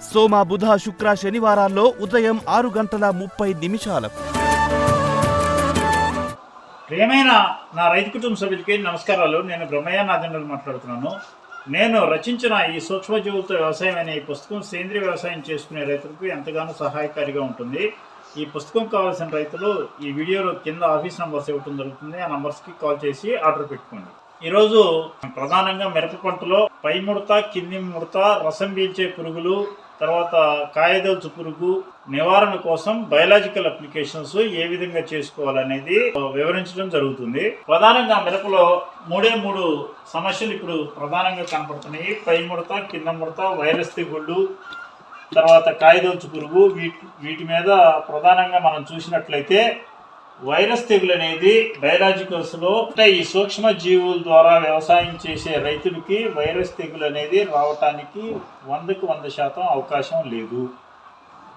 సోమ బుధ శుక్ర శనివారాల్లో ఉదయం ఆరు గంటల ముప్పై నిమిషాలకు. ప్రియమైన నా రైతు కుటుంబ సభ్యులకి నమస్కారాలు. నేను బ్రహ్మయ్య నాదండ్రులు మాట్లాడుతున్నాను. నేను రచించిన ఈ సూక్ష్మజీవులతో వ్యవసాయం అనే ఈ పుస్తకం సేంద్రియ వ్యవసాయం చేసుకునే రైతులకు ఎంతగానో సహాయకారిగా ఉంటుంది. ఈ పుస్తకం కావాల్సిన రైతులు ఈ వీడియోలో కింద ఆఫీస్ నంబర్స్ ఇవ్వటం జరుగుతుంది. ఆ నంబర్స్కి కాల్ చేసి ఆర్డర్ పెట్టుకోండి. ఈరోజు ప్రధానంగా మిరప పంటలో పై ముడత కింది ముడత రసం పీల్చే పురుగులు తర్వాత కాయదొలుచు పురుగు నివారణ కోసం బయలాజికల్ అప్లికేషన్స్ ఏ విధంగా చేసుకోవాలనేది వివరించడం జరుగుతుంది. ప్రధానంగా మిరపలో మూడే మూడు సమస్యలు ఇప్పుడు ప్రధానంగా కనపడుతున్నాయి. పై ముడత కింద ముడత వైరస్ తెగుళ్ళు తర్వాత కాయదొలుచు పురుగు వీటి వీటి మీద ప్రధానంగా మనం చూసినట్లయితే వైరస్ తెగులు అనేది బయలాజికల్స్లో అంటే ఈ సూక్ష్మ జీవుల ద్వారా వ్యవసాయం చేసే రైతులకి వైరస్ తెగులు అనేది రావటానికి వందకు వంద శాతం అవకాశం లేదు.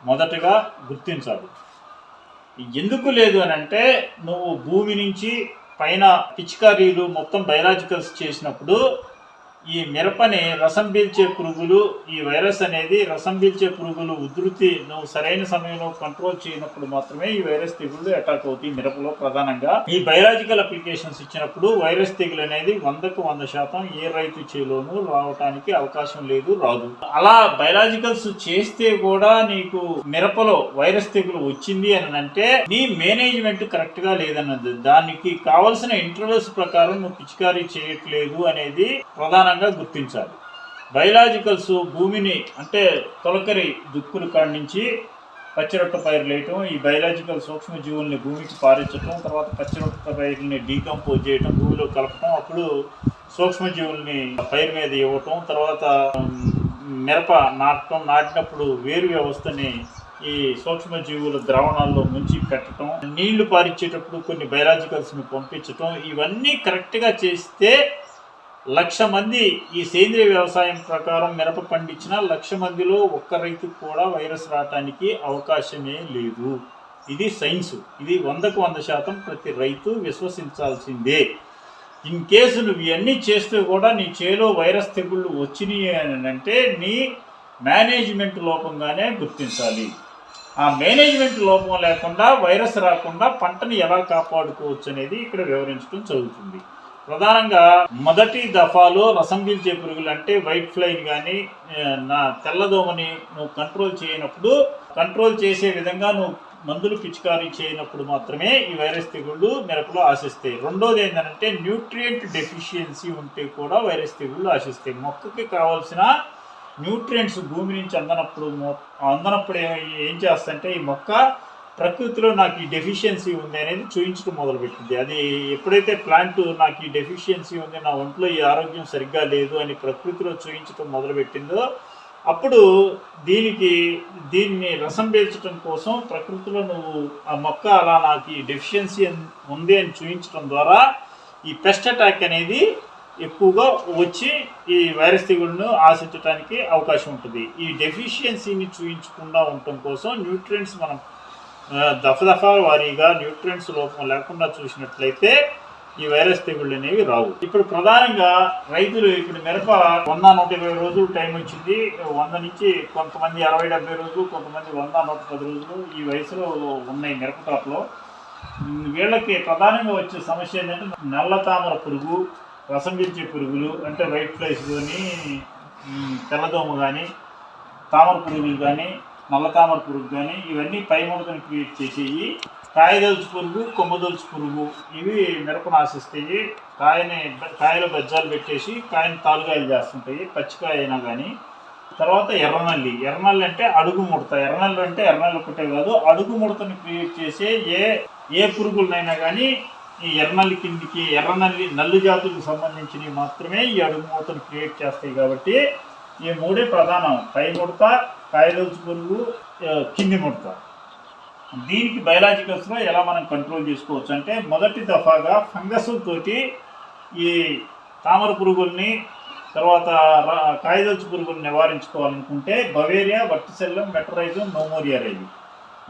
మొదటగా గుర్తించాలి. ఎందుకు లేదు అని అంటే నువ్వు భూమి నుంచి పైన పిచికారీలు మొత్తం బయలాజికల్స్ చేసినప్పుడు ఈ మిరపని రసం పీల్చే పురుగులు ఈ వైరస్ అనేది రసం పీల్చే పురుగులు ఉధృతి నువ్వు సరైన సమయంలో కంట్రోల్ చేయనప్పుడు మాత్రమే ఈ వైరస్ తెగుళ్ళు అటాక్ అవుతాయి మిరపలో ప్రధానంగా. ఈ బయలాజికల్ అప్లికేషన్స్ ఇచ్చినప్పుడు వైరస్ తెగులు అనేది వందకు వంద శాతం ఏ రైతు చేలోనూ రావటానికి అవకాశం లేదు రాదు. అలా బయలాజికల్స్ చేస్తే కూడా నీకు మిరపలో వైరస్ తెగులు వచ్చింది అని అంటే నీ మేనేజ్మెంట్ కరెక్ట్గా లేదన్నది. దానికి కావలసిన ఇంటర్వెల్స్ ప్రకారం నువ్వు పిచికారీ చేయట్లేదు అనేది ప్రధానంగా గుర్తించాలి. బయలాజికల్స్ భూమిని అంటే తొలకరి దుక్కులు కాడి నుంచి పచ్చిరొట్ట పైరులు వేయటం ఈ బయలాజికల్ సూక్ష్మజీవుల్ని భూమికి పారించటం తర్వాత పచ్చిరొట్ట పైరుల్ని డీకంపోజ్ చేయటం భూమిలో కలపటం అప్పుడు సూక్ష్మజీవుల్ని పైరు మీద ఇవ్వటం తర్వాత మిరప నాటడం నాటినప్పుడు వేరు వ్యవస్థని ఈ సూక్ష్మజీవుల ద్రావణాల్లో ముంచి పెట్టడం నీళ్ళు పారించేటప్పుడు కొన్ని బయలాజికల్స్ని పంపించటం ఇవన్నీ కరెక్ట్గా చేస్తే లక్ష మంది ఈ సేంద్రియ వ్యవసాయం ప్రకారం మిరప పండించిన లక్ష మందిలో ఒక్క రైతుకు కూడా వైరస్ రావటానికి అవకాశమే లేదు. ఇది సైన్స్. ఇది వందకు వంద శాతం ప్రతి రైతు విశ్వసించాల్సిందే. ఇన్ కేసు నువ్వు ఇవన్నీ చేస్తే కూడా నీ చేలో వైరస్ తెగుళ్ళు వచ్చినాయి అని అంటే నీ మేనేజ్మెంట్ లోపంగానే గుర్తించాలి. ఆ మేనేజ్మెంట్ లోపం లేకుండా వైరస్ రాకుండా పంటను ఎలా కాపాడుకోవచ్చు అనేది ఇక్కడ వివరించడం జరుగుతుంది. ప్రధానంగా మొదటి దఫాలో రసం పీల్చే పురుగులు అంటే వైట్ ఫ్లైన్ కానీ నా తెల్లదోమని నువ్వు కంట్రోల్ చేయనప్పుడు కంట్రోల్ చేసే విధంగా నువ్వు మందులు పిచికారీ చేయనప్పుడు మాత్రమే ఈ వైరస్ తెగుళ్ళు మిరపలో ఆశిస్తాయి. రెండోది ఏంటంటే న్యూట్రియంట్ డెఫిషియన్సీ ఉంటే కూడా వైరస్ తెగుళ్ళు ఆశిస్తాయి. మొక్కకి కావాల్సిన న్యూట్రియంట్స్ భూమి నుంచి అందనప్పుడు అందనప్పుడు ఏం చేస్తంటే ఈ మొక్క ప్రకృతిలో నాకు ఈ డెఫిషియన్సీ ఉంది అనేది చూపించడం మొదలుపెట్టింది. అది ఎప్పుడైతే ప్లాంట్ నాకు ఈ డెఫిషియన్సీ ఉంది నా ఒంట్లో ఈ ఆరోగ్యం సరిగ్గా లేదు అని ప్రకృతిలో చూపించడం మొదలుపెట్టిందో అప్పుడు దీనికి దీన్ని రసం పీల్చడం కోసం ప్రకృతిలో నువ్వు ఆ మొక్క అలా నాకు ఈ డెఫిషియన్సీ ఉంది అని చూపించడం ద్వారా ఈ పెస్ట్ అటాక్ అనేది ఎక్కువగా వచ్చి ఈ వైరస్ తెగుళ్ళను ఆశించడానికి అవకాశం ఉంటుంది. ఈ డెఫిషియన్సీని చూపించకుండా ఉండటం కోసం న్యూట్రియంట్స్ మనం దఫ దఫదఫా వారీగా న్యూట్రియంట్స్ లోపం లేకుండా చూసినట్లయితే ఈ వైరస్ తెగుళ్ళు అనేవి రావు. ఇప్పుడు ప్రధానంగా రైతులు ఇప్పుడు మిరప వంద నూట ఇరవై రోజులు టైం వచ్చింది. వంద నుంచి కొంతమంది అరవై డెబ్బై రోజులు కొంతమంది వంద నూట పది రోజులు ఈ వయసులో ఉన్నాయి మిరప తోటలో. వీళ్ళకి ప్రధానంగా వచ్చే సమస్య ఏంటంటే నల్ల తామర పురుగు రసం పిలిచే పురుగులు అంటే వైట్ ఫ్లైస్ కానీ ఉమ్, తెల్లదోమ కానీ తామర పురుగులు కానీ నల్ల తామర పురుగు కానీ ఇవన్నీ పై ముడతను క్రియేట్ చేసేవి కాయదొలుచు పురుగు కొమ్మదొలుచు పురుగు. ఇవి మిరపను ఆశిస్తాయి. కాయని కాయలో బెజ్జాలు పెట్టేసి కాయని తాలుగాయలు చేస్తుంటాయి పచ్చికాయ అయినా కానీ తర్వాత ఎర్రనల్లి. ఎర్రనల్లి అంటే అడుగు ముడత. ఎర్రనల్లి అంటే ఎర్రనల్లి ఒకటే కాదు అడుగు ముడతను క్రియేట్ చేసే ఏ ఏ పురుగులనైనా కానీ ఈ ఎర్రనల్లి కిందికి ఎర్రనల్లి నల్లి జాతులకు సంబంధించినవి మాత్రమే ఈ అడుగు మూతను క్రియేట్ చేస్తాయి కాబట్టి ఈ మూడే ప్రధానం. పై ముడత కాయదొలుచు పురుగు కింది ముడత. దీనికి బయలాజికల్స్లో ఎలా మనం కంట్రోల్ చేసుకోవచ్చు అంటే మొదటి దఫాగా ఫంగస్ తోటి ఈ తామర పురుగుల్ని తర్వాత రా- కాయదొలుచు పురుగుల్ని నివారించుకోవాలనుకుంటే బవేరియా వర్టిసెల్లం మెటరైజం నోమోరియా రైజు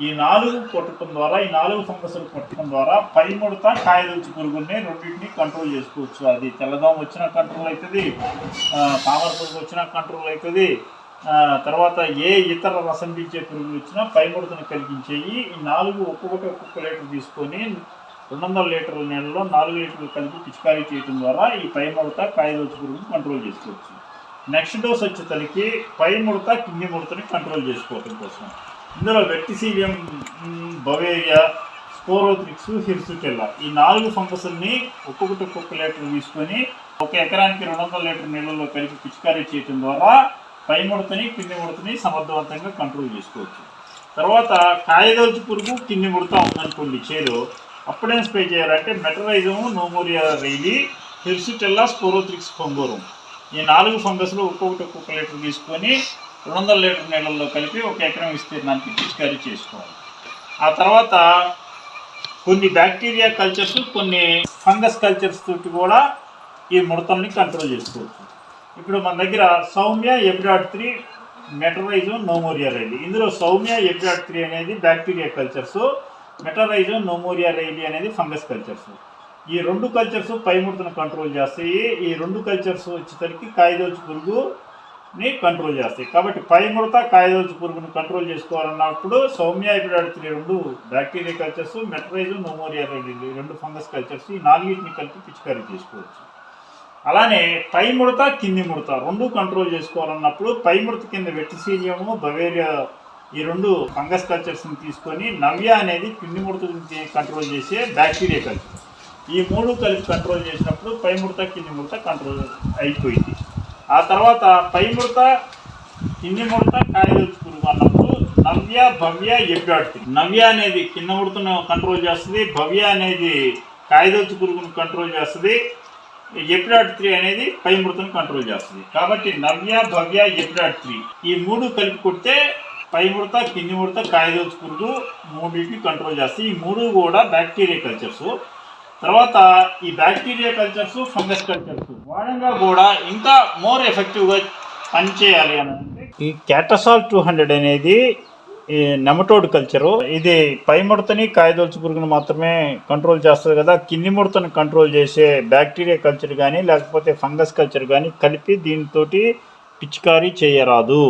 ఈ నాలుగు కొట్టడం ద్వారా ఈ నాలుగు ఫంగస్లు కొట్టడం ద్వారా పై ముడత కాయదొచ్చి పురుగుని రెండింటిని కంట్రోల్ చేసుకోవచ్చు. అది తెల్లదోమ వచ్చినా కంట్రోల్ అవుతుంది తామర పురుగు వచ్చినా కంట్రోల్ అవుతుంది తర్వాత ఏ ఇతర రసం పీల్చే పురుగులు వచ్చినా పై ముడతను కలిగించేయి. ఈ నాలుగు ఒక్కొక్కటి ఒక్కొక్క లీటర్ తీసుకొని రెండు వందల లీటర్ల నీళ్ళలో నాలుగు లీటర్లు కలిపి పిచికారీ చేయడం ద్వారా ఈ పై ముడత కాయదొచ్చి పురుగును కంట్రోల్ చేసుకోవచ్చు. నెక్స్ట్ డోస్ వచ్చేసరికి పై ముడత కింది ముడతని కంట్రోల్ చేసుకోవటం కోసం. ఇందులో వెట్టిసీలియం బవేరియా స్పోరోత్రిక్స్ హిర్సుటెల్లా ఈ నాలుగు ఫంగస్ని ఒక్కొక్కటి ఒక్కొక్క లీటర్ తీసుకొని ఒక ఎకరానికి రెండు వందల లీటర్ నీళ్ళలో కలిపి పిచికారీ చేయటం ద్వారా పై ముడతని కింది ముడతని సమర్థవంతంగా కంట్రోల్ చేసుకోవచ్చు. తర్వాత కాయదొలుచు పురుగు కింది ముడత ఉందనుకోండి చేలో. అప్పుడేం స్ప్రే చేయాలంటే మెటరైజము నోమోరియా రైలి హిర్సుటెల్లా స్పోరోత్రిక్స్ కొంగోరం. ఈ నాలుగు ఫంగస్లు ఒక్కొక్కటి ఒక్కొక్క లీటర్ తీసుకొని రెండు వందల లీటర్ నీళ్ళల్లో కలిపి ఒక ఎకరం విస్తీర్ణానికి పిచికారీ చేసుకోవాలి. ఆ తర్వాత కొన్ని బ్యాక్టీరియా కల్చర్స్ కొన్ని ఫంగస్ కల్చర్స్ తోటి కూడా ఈ ముడతల్ని కంట్రోల్ చేసుకోవచ్చు. ఇప్పుడు మన దగ్గర సౌమ్య ఎబ్రాడ్ త్రీ మెటరైజం నోమోరియా రైలి. ఇందులో సౌమ్య ఎబ్రాడ్ త్రీ అనేది bacteria cultures metarhizium nomuraea rileyi అనేది ఫంగస్ కల్చర్స్ ఈ రెండు కల్చర్స్ పైముడతను కంట్రోల్ చేస్తాయి. ఈ రెండు కల్చర్స్ వచ్చేసరికి కాయదోచు ని కంట్రోల్ చేస్తాయి. కాబట్టి పై ముడత కాయదోచు పురుగును కంట్రోల్ చేసుకోవాలన్నప్పుడు సౌమ్య ఎపిడాడ్ రెండు బ్యాక్టీరియా కల్చర్స్ మెట్రైజు నోమోరియా రెండు ఫంగస్ కల్చర్స్ ఈ నాలుగింటిని కలిపి పిచికారీ చేసుకోవచ్చు. అలానే పై ముడత కింది ముడత రెండు కంట్రోల్ చేసుకోవాలన్నప్పుడు పై ముడత కింద వెట్టిసీలియము బవేరియా ఈ రెండు ఫంగస్ కల్చర్స్ని తీసుకొని నవ్య అనేది కింది ముడత కంట్రోల్ చేసే బ్యాక్టీరియా కల్చర్ ఈ మూడు కలిపి కంట్రోల్ చేసినప్పుడు పై ముడత కింది ముడత కంట్రోల్ అయిపోయింది. ఆ తర్వాత పై ముడత కింది ముడత కాయదొచ్చు అన్నప్పుడు నవ్య భవ్య ఎబ్బాడుతుంది నవ్య అనేది కింద ముడతను కంట్రోల్ చేస్తుంది భవ్య అనేది కాయదొచ్చు పురుగును కంట్రోల్ చేస్తుంది. ఎపిడాట్ త్రీ అనేది పై మృతను కంట్రోల్ చేస్తుంది. కాబట్టి నవ్య భవ్య ఎపిడాట్ త్రీ ఈ మూడు కలిపి కొడితే పై ముడత కింది ముడత కాయదొచ్చు పురుగు మూడింటిని కంట్రోల్ చేస్తాయి ఈ మూడు కూడా బ్యాక్టీరియా కల్చర్స్ తర్వాత ఈ బ్యాక్టీరియా కల్చర్స్ ఫంగస్ కల్చర్స్ వాడంగా కూడా ఇంకా మోర్ ఎఫెక్టివ్గా పనిచేయాలి అని ఈ క్యాటసాల్ టూ హండ్రెడ్ అనేది ఈ నెమటోడ్ కల్చరు ఇది పై ముడతని కాయదొలుచు పురుగును మాత్రమే కంట్రోల్ చేస్తుంది కదా కింది ముడతను కంట్రోల్ చేసే బ్యాక్టీరియా కల్చర్ కానీ లేకపోతే ఫంగస్ కల్చర్ కానీ కలిపి దీనితో పిచికారీ చేయరాదు.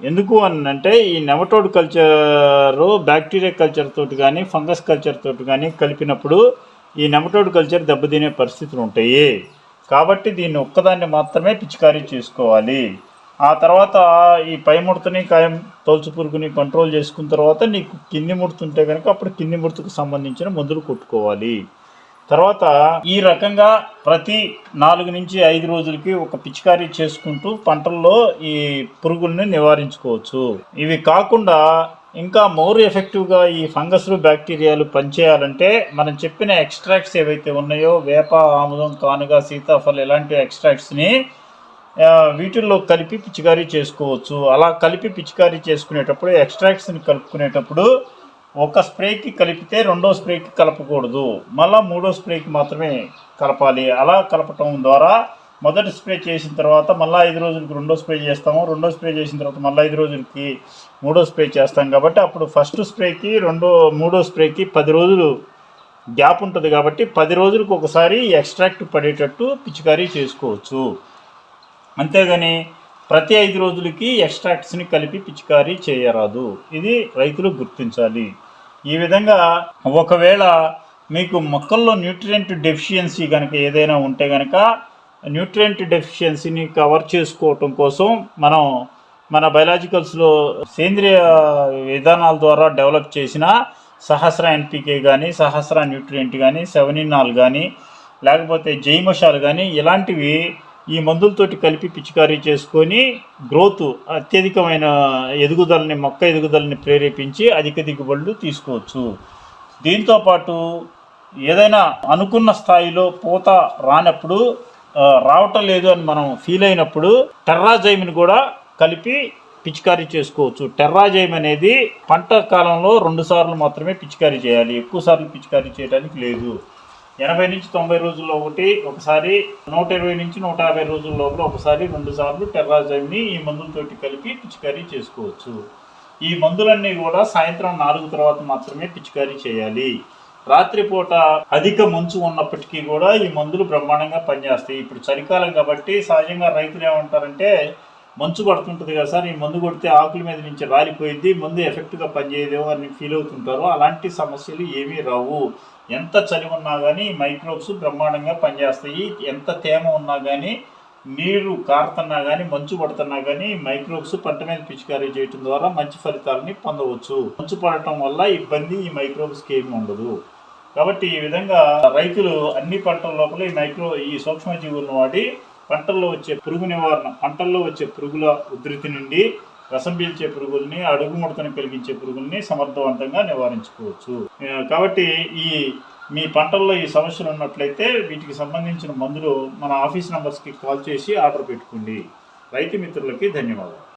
ఎందుకు అని అంటే ఈ నెమటోడ్ కల్చరు బ్యాక్టీరియా కల్చర్ తోటి కానీ ఫంగస్ కల్చర్ తోటి కానీ కలిపినప్పుడు ఈ నెమటోడ్ కల్చర్ దెబ్బతినే పరిస్థితులు ఉంటాయి కాబట్టి దీన్ని ఒక్కదాన్ని మాత్రమే పిచికారీ చేసుకోవాలి. ఆ తర్వాత ఈ పై ముడతని కాయం తోల్చు పురుగుని కంట్రోల్ చేసుకున్న తర్వాత నీకు కింది ముడుతుంటే కనుక అప్పుడు కింది ముడుతుకు సంబంధించిన మందులు కొట్టుకోవాలి. తర్వాత ఈ రకంగా ప్రతి నాలుగు నుంచి ఐదు రోజులకి ఒక పిచికారీ చేసుకుంటూ పంటల్లో ఈ పురుగుల్ని నివారించుకోవచ్చు. ఇవి కాకుండా ఇంకా మోర్ ఎఫెక్టివ్గా ఈ ఫంగస్లు బ్యాక్టీరియాలు పనిచేయాలంటే మనం చెప్పిన ఎక్స్ట్రాక్ట్స్ ఏవైతే ఉన్నాయో వేప ఆముదం కానుగ సీతాఫలం ఇలాంటి ఎక్స్ట్రాక్ట్స్ని వీటిల్లో కలిపి పిచికారీ చేసుకోవచ్చు. అలా కలిపి పిచికారీ చేసుకునేటప్పుడు ఎక్స్ట్రాక్ట్స్ని కలుపుకునేటప్పుడు ఒక స్ప్రేకి కలిపితే రెండో స్ప్రేకి కలపకూడదు. మళ్ళీ మూడో స్ప్రేకి మాత్రమే కలపాలి. అలా కలపటం ద్వారా మొదటి స్ప్రే చేసిన తర్వాత మళ్ళీ ఐదు రోజులకి రెండో స్ప్రే చేస్తాము రెండో స్ప్రే చేసిన తర్వాత మళ్ళీ ఐదు రోజులకి మూడో స్ప్రే చేస్తాం కాబట్టి అప్పుడు ఫస్ట్ స్ప్రేకి రెండో మూడో స్ప్రేకి పది రోజులు గ్యాప్ ఉంటుంది కాబట్టి పది రోజులకు ఒకసారి ఎక్స్ట్రాక్ట్ పడేటట్టు పిచికారీ చేసుకోవచ్చు. అంతేగాని ప్రతి ఐదు రోజులకి ఎక్స్ట్రాక్ట్స్ని కలిపి పిచికారీ చేయరాదు. ఇది రైతులు గుర్తించాలి. ఈ విధంగా ఒకవేళ మీకు మొక్కల్లో న్యూట్రియంట్ డెఫిషియన్సీ కనుక ఏదైనా ఉంటే కనుక న్యూట్రియంట్ డెఫిషియన్సీని కవర్ చేసుకోవటం కోసం మనం మన బయలాజికల్స్లో సేంద్రియ విధానాల ద్వారా డెవలప్ చేసిన సహస్ర ఎన్పికే కానీ సహస్ర న్యూట్రియంట్ కానీ సెవెనినాల్ కానీ లేకపోతే జైమషాలు కానీ ఇలాంటివి ఈ మందులతోటి కలిపి పిచికారీ చేసుకొని గ్రోత్ అత్యధికమైన ఎదుగుదలని మొక్క ఎదుగుదలని ప్రేరేపించి అధిక దిగుబడులు తీసుకోవచ్చు. దీంతో పాటు ఏదైనా అనుకున్న స్థాయిలో పూత రానప్పుడు రావటం లేదు అని మనం ఫీల్ అయినప్పుడు టెర్రాజైమ్ని కూడా కలిపి పిచికారీ చేసుకోవచ్చు. టెర్రాజైమ్ అనేది పంట కాలంలో రెండు సార్లు మాత్రమే పిచికారీ చేయాలి. ఎక్కువ సార్లు పిచికారీ చేయడానికి లేదు. ఎనభై నుంచి తొంభై రోజుల్లో ఒకటి ఒకసారి నూట ఇరవై నుంచి నూట యాభై రోజుల లోపల ఒకసారి రెండు సార్లు టెర్రాజైమ్ని ఈ మందులతోటి కలిపి పిచికారీ చేసుకోవచ్చు. ఈ మందులన్నీ కూడా సాయంత్రం నాలుగు తర్వాత మాత్రమే పిచికారీ చేయాలి. రాత్రిపూట అధిక మంచు ఉన్నప్పటికీ కూడా ఈ మందులు బ్రహ్మాండంగా పనిచేస్తాయి. ఇప్పుడు చలికాలం కాబట్టి సహజంగా రైతులు ఏమంటారంటే మంచు పడుతుంటుంది కదా సార్ ఈ మందు కొడితే ఆకుల మీద నుంచి రాలిపోయింది మందు ఎఫెక్ట్గా పనిచేయదేమో అని ఫీల్ అవుతుంటారు. అలాంటి సమస్యలు ఏమీ రావు. ఎంత చలి ఉన్నా కానీ మైక్రోబ్స్ బ్రహ్మాండంగా పనిచేస్తాయి. ఎంత తేమ ఉన్నా కానీ నీరు కారుతున్నా కానీ మంచు పడుతున్నా కానీ మైక్రోబ్స్ పంట మీద పిచికారీ చేయడం ద్వారా మంచి ఫలితాలని పొందవచ్చు. మంచు పడటం వల్ల ఇబ్బంది ఈ మైక్రోబ్స్కి ఏమి ఉండదు. కాబట్టి ఈ విధంగా రైతులు అన్ని పంటల లోపల ఈ మైక్రో ఈ సూక్ష్మజీవులను వాడి పంటల్లో వచ్చే పురుగు నివారణ పంటల్లో వచ్చే పురుగుల ఉధృతి నుండి రసం పీల్చే పురుగుల్ని అడుగు ముడతను కలిగించే పురుగుల్ని సమర్థవంతంగా నివారించుకోవచ్చు. కాబట్టి ఈ మీ పంటల్లో ఈ సమస్యలు ఉన్నట్లయితే వీటికి సంబంధించిన మందులు మన ఆఫీస్ నంబర్స్కి కాల్ చేసి ఆర్డర్ పెట్టుకోండి. రైతు మిత్రులకి ధన్యవాదాలు.